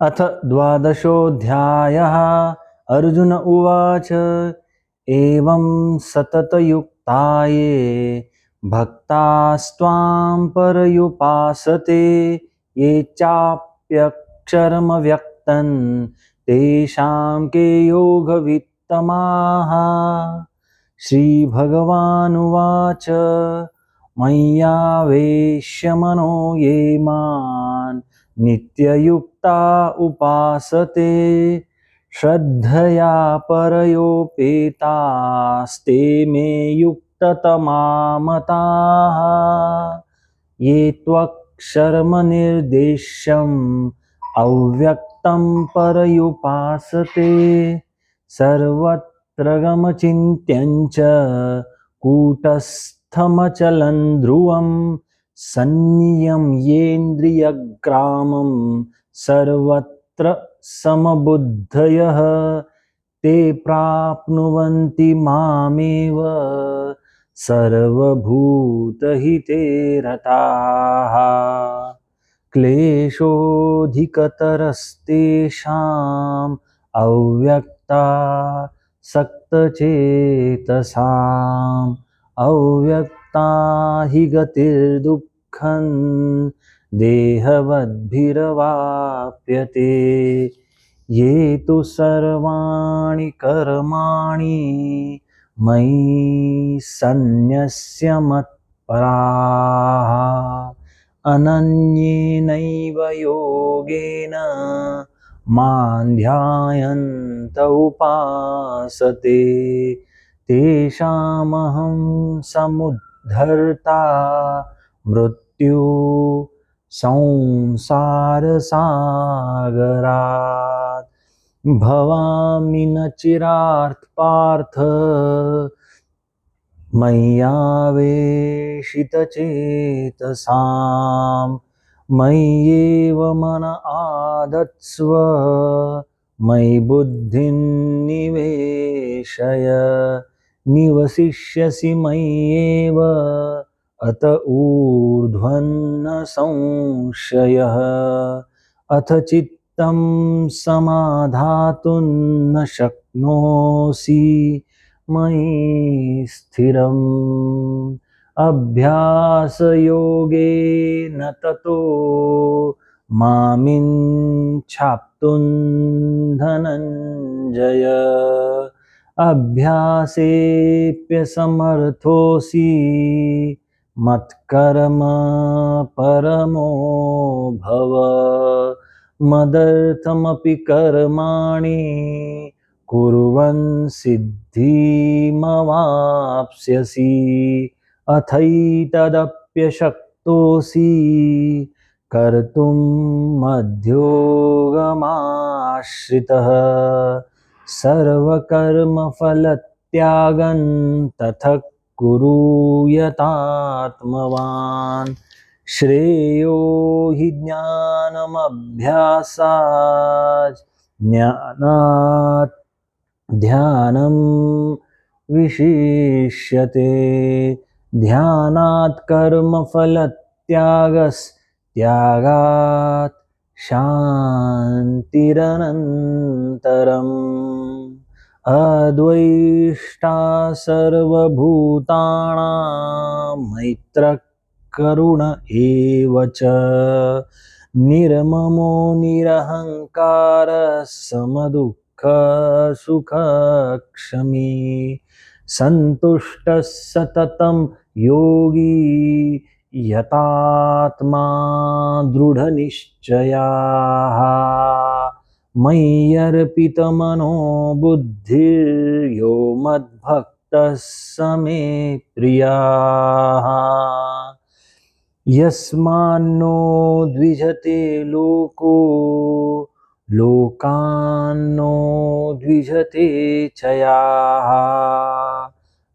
अथ द्वादशोऽध्यायः। अर्जुन उवाच एवं सततयुक्ताये भक्तास्त्वां परयुपासते ये चाप्यक्षरमव्यक्तन् तेषां के योगवित्तमाः। श्रीभगवानुवाच मय्यावेश्य मनो ये मान् नित्ययुक्ता उपासते श्रद्धया परयोपेतास्ते मे युक्ततमामताः। ये त्वक्षर्मनिर्देश्यम् अव्यक्तं परयुपासते सर्वत्र गमचिन्त्यञ्च कूटस्थमचलन् कूटस्थमचलं सन्नियं येन्द्रियग्रामं सर्वत्र समबुद्धयः ते प्राप्नुवन्ति मामेव सर्वभूतहिते रताः। क्लेशोऽधिकतरस्तेषाम् अव्यक्ता सक्तचेतसाम्। अव्यक् हि गतिर्दुःखं देहवद्भिरवाप्यते। ये तु सर्वाणि कर्माणि मयि सन्न्यस्य मत्पराः। अनन्येनैव योगेन मां ध्यायन्त उपासते। तेषामहं समुद्धर्ता मृत्यु संसारसागरात् भवामि न चिरार्थ पार्थ मय्यावेशितचेतसां मय्येव मन आदत्स्व मयि बुद्धिं निवेशय. निवसिष्यसि मय्येव। अत ऊर्ध्वन्न संशयः अथ चित्तं समाधातुं न शक्नोसि। मयि स्थिरम्। अभ्यासयोगेन ततो मामिच्छाप्तुं धनञ्जय। अभ्यासेऽप्यसमर्थोऽसि मत्कर्म परमो भव। मदर्थमपि कर्माणि कुर्वन् सिद्धिमवाप्स्यसि। अथैतदप्यशक्तोऽसि कर्तुं मध्योगमाश्रितः। सर्वकर्मफलत्यागं तथ कुरूयतात्मवान् श्रेयो हि ज्ञानमभ्यासात् ज्ञानात् ध्यानं विशिष्यते। ध्यानात् कर्मफलत्यागस्त्यागात् शान्तिरनन्तरम् अद्वैष्टा सर्वभूतानां मैत्रकरुण एव च निर्ममो निरहङ्कार समदुःखसुखक्षमी सन्तुष्टः सततं योगी यतात्मा दृढनिश्चयाः। मय्यर्पितमनो बुद्धिर्यो मद्भक्तः स मे प्रियाः। यस्मान्नो द्विजते लोको लोकान्नो द्विजते चयाः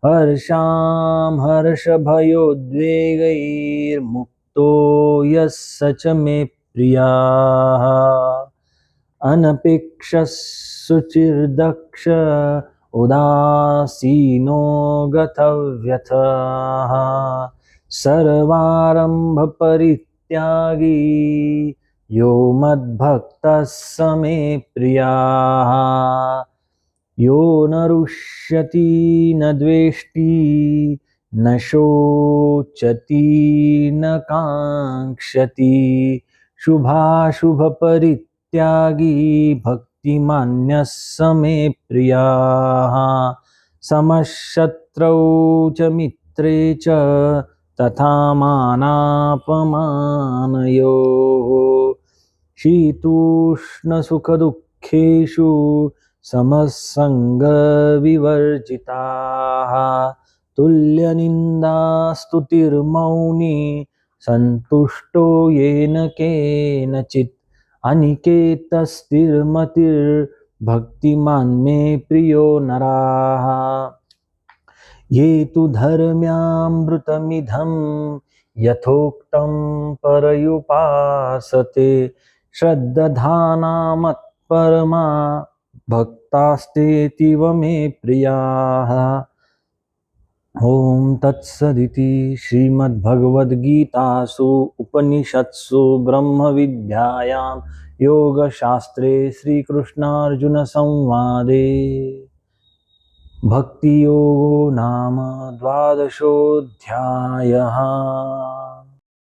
हर्षां हर्षभयोद्वेगैर्मुक्तो यः स च मे प्रियाः। अनपेक्षः सुचिर्दक्ष उदासीनो गतव्यथः। सर्वारम्भपरित्यागी यो मद्भक्तः स मे प्रियाः। यो न रुष्यति न द्वेष्टि न शोचति न काङ्क्षति। शुभाशुभपरित्यागी भक्तिमान्यः समे मे प्रियाः। समशत्रौ च मित्रे च तथा मानापमानयोः। शीतूष्णसुखदुःखेषु समसङ्गविवर्जिताः। तुल्यनिन्दास्तुतिर्मौनी सन्तुष्टो येन केनचित्। अनिकेतस्तिर्मतिर्भक्तिमान् मे प्रियो नराः। ये तु धर्म्यामृतमिधं यथोक्तं परयुपासते। श्रद्दधानामत्परमा भक्तास्तेतीव मे प्रियाः। ॐ तत्सदिति श्रीमद्भगवद्गीतासु उपनिषत्सु ब्रह्मविद्यायां योगशास्त्रे श्रीकृष्णार्जुनसंवादे। भक्तियोगो नाम द्वादशोऽध्यायः।